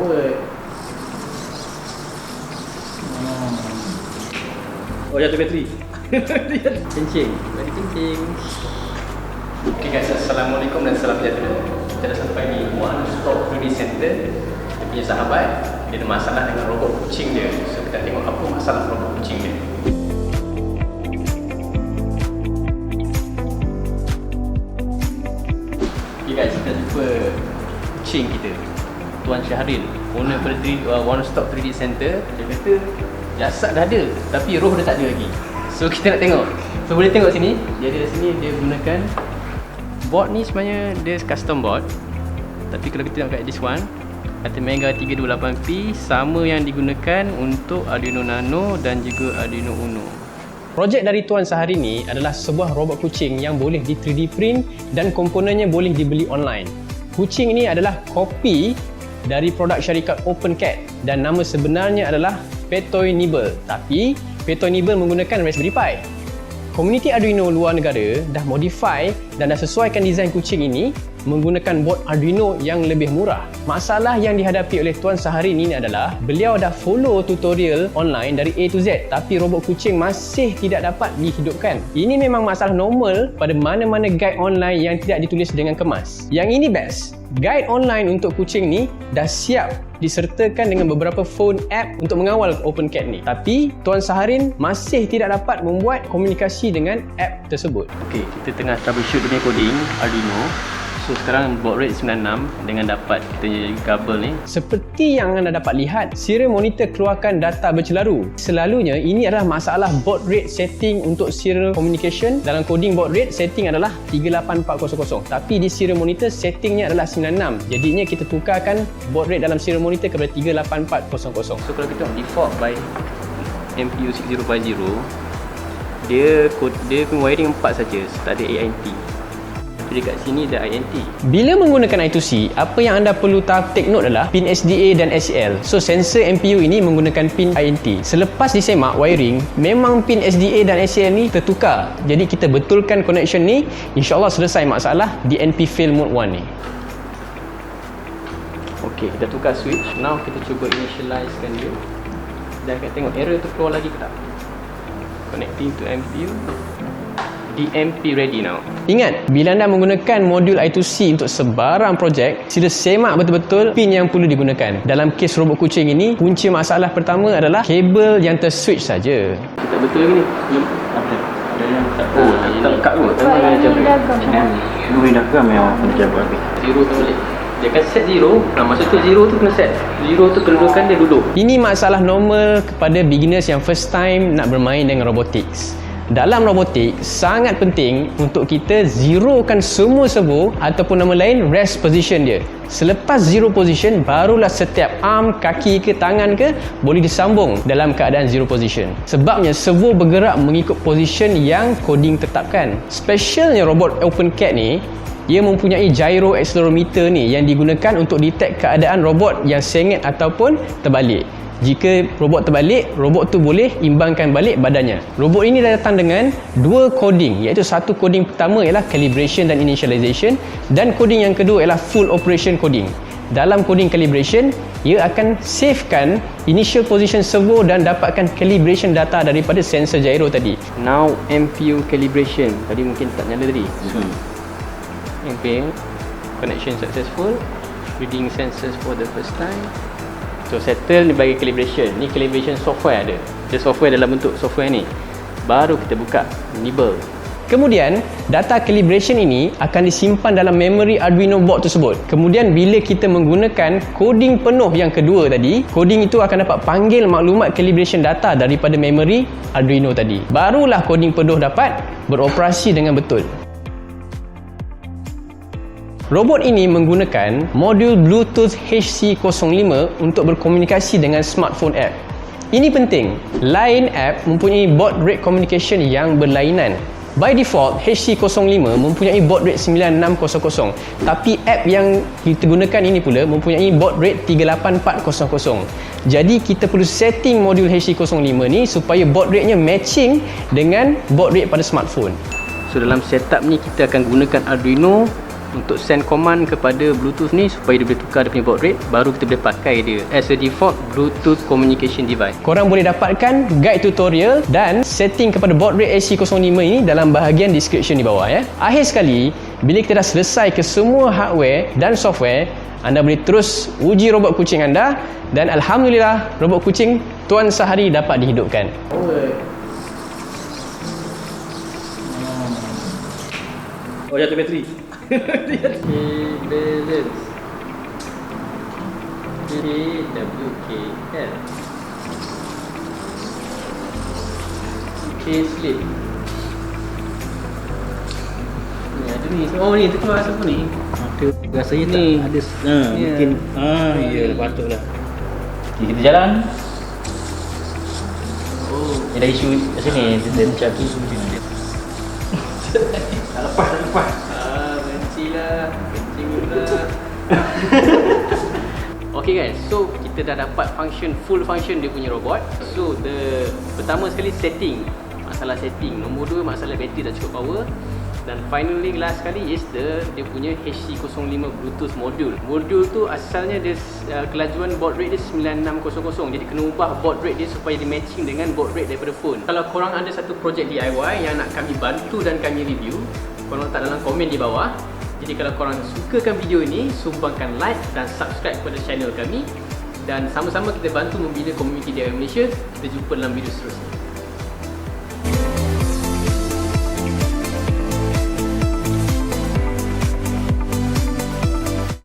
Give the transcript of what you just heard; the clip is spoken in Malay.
forward. Hmm. Oh, jatuh bateri. kencing. Bagi kencing. Okay guys, Assalamualaikum dan salam sejahtera. Kita dah sampai di One Stop 3D Center. Dia punya sahabat, dia ada masalah dengan robot kucing dia. So kita tengok apa masalah robot kucing dia. Okay guys, kita jumpa kucing kita Tuan Syahril Owner pada 3, uh, One Stop 3D Center. Dia kata jasad dah ada Tapi roh dia tak ada lagi. So kita nak tengok. So boleh tengok sini? Dia ada sini dia gunakan Board ni sebenarnya dia custom board. Tapi kalau kita tengok kat this one Kata Mega 328P Sama yang digunakan untuk Arduino Nano dan juga Arduino Uno. Projek dari Tuan sehari ini adalah sebuah robot kucing yang boleh di 3D print dan komponennya boleh dibeli online. Kucing ini adalah kopi dari produk syarikat OpenCat dan nama sebenarnya adalah Petoy Nibble. Tapi Petoy Nibble menggunakan Raspberry Pi. Komuniti Arduino luar negara dah modify dan dah sesuaikan desain kucing ini menggunakan board Arduino yang lebih murah. Masalah yang dihadapi oleh Tuan Sahari ini adalah beliau dah follow tutorial online dari A to Z tapi robot kucing masih tidak dapat dihidupkan. Ini memang masalah normal pada mana-mana guide online yang tidak ditulis dengan kemas. Yang ini best. Guide online untuk kucing ni dah siap disertakan dengan beberapa phone app untuk mengawal OpenCat ni. Tapi Tuan Saharin masih tidak dapat membuat komunikasi dengan app tersebut. Okey, kita tengah troubleshoot dunia coding Arduino. So sekarang baud rate 96 dengan dapat kita kabel ni. Seperti yang anda dapat lihat, serial monitor keluarkan data bercelaru. Selalunya ini adalah masalah baud rate setting untuk serial communication. Dalam coding baud rate setting adalah 38400. Tapi di serial monitor settingnya adalah 96. Jadinya kita tukarkan baud rate dalam serial monitor kepada 38400. So kalau kita default by MPU 6050 dia dia punya wiring 4 saja, tak ada AINT dekat sini ada INT. Bila menggunakan I2C, apa yang anda perlu tahu take note adalah pin SDA dan SCL. So sensor MPU ini menggunakan pin INT. Selepas disemak wiring, memang pin SDA dan SCL ni tertukar. Jadi kita betulkan connection ni, insya-Allah selesai masalah di NP fail mode 1 ni. Okey, kita tukar switch. Now kita cuba initializekan dia. Dan kita tengok error tu keluar lagi ke tak. Connecting to MPU. DMP ready now. Ingat, bila anda menggunakan modul I2C untuk sebarang projek, sila semak betul-betul pin yang perlu digunakan. Dalam kes robot kucing ini, kunci masalah pertama adalah kabel yang terswitch saja. Tak betul lagi ni. Belum ada. Ada yang tak oh, tak lekat kot. Tengok yang jam. Nuri dagang yang kena jaga habis. Zero tu boleh. Dia akan set zero. Nah, masa tu zero tu kena set. Zero tu kedudukan dia duduk. Ini masalah normal kepada beginners yang first time nak bermain dengan robotics. Dalam robotik, sangat penting untuk kita zerokan semua servo ataupun nama lain rest position dia. Selepas zero position, barulah setiap arm, kaki ke tangan ke boleh disambung dalam keadaan zero position. Sebabnya servo bergerak mengikut position yang coding tetapkan. Specialnya robot OpenCat ni, ia mempunyai gyro accelerometer ni yang digunakan untuk detect keadaan robot yang sengit ataupun terbalik. Jika robot terbalik, robot tu boleh imbangkan balik badannya. Robot ini dah datang dengan dua coding iaitu satu coding pertama ialah calibration dan initialization dan coding yang kedua ialah full operation coding. Dalam coding calibration, ia akan savekan initial position servo dan dapatkan calibration data daripada sensor gyro tadi. Now MPU calibration. Tadi mungkin tak nyala tadi. Hmm. Okay. Connection successful. Reading sensors for the first time. So settle ni bagi calibration. Ni calibration software ada. Dia software dalam bentuk software ni. Baru kita buka Nibble. Kemudian, data calibration ini akan disimpan dalam memory Arduino board tersebut. Kemudian bila kita menggunakan coding penuh yang kedua tadi, coding itu akan dapat panggil maklumat calibration data daripada memory Arduino tadi. Barulah coding penuh dapat beroperasi dengan betul. Robot ini menggunakan modul Bluetooth HC05 untuk berkomunikasi dengan smartphone app. Ini penting. Lain app mempunyai baud rate communication yang berlainan. By default, HC05 mempunyai baud rate 9600. Tapi app yang kita gunakan ini pula mempunyai baud rate 38400. Jadi kita perlu setting modul HC05 ni supaya baud rate-nya matching dengan baud rate pada smartphone. So dalam setup ni kita akan gunakan Arduino untuk send command kepada Bluetooth ni supaya dia boleh tukar dia punya baud rate baru kita boleh pakai dia as a default Bluetooth communication device. Korang boleh dapatkan guide tutorial dan setting kepada baud rate AC05 ini dalam bahagian description di bawah ya. Akhir sekali, bila kita dah selesai ke semua hardware dan software, anda boleh terus uji robot kucing anda dan alhamdulillah robot kucing Tuan Sahari dapat dihidupkan. Oh jatuh bateri. Okay, balance. KWKL. K slip. Ni ada ni. Oh ni tu keluar siapa ni? Ada rasanya Ni. tak ada ha, Ya. mungkin ah ya patutlah. Okay, kita jalan. Oh. Ada isu kat sini dia macam ni. Tak lepas, tak lepas. Okay guys, so kita dah dapat function full function dia punya robot. So the pertama sekali setting, masalah setting. Nombor dua masalah bateri tak cukup power. Dan finally last sekali is the dia punya HC05 Bluetooth module. Modul tu asalnya dia uh, kelajuan baud rate dia 9600. Jadi kena ubah baud rate dia supaya dia matching dengan baud rate daripada phone. Kalau korang ada satu projek DIY yang nak kami bantu dan kami review, korang letak dalam komen di bawah. Jadi kalau korang sukakan video ini, sumbangkan like dan subscribe kepada channel kami dan sama-sama kita bantu membina komuniti DIY Malaysia. Kita jumpa dalam video seterusnya.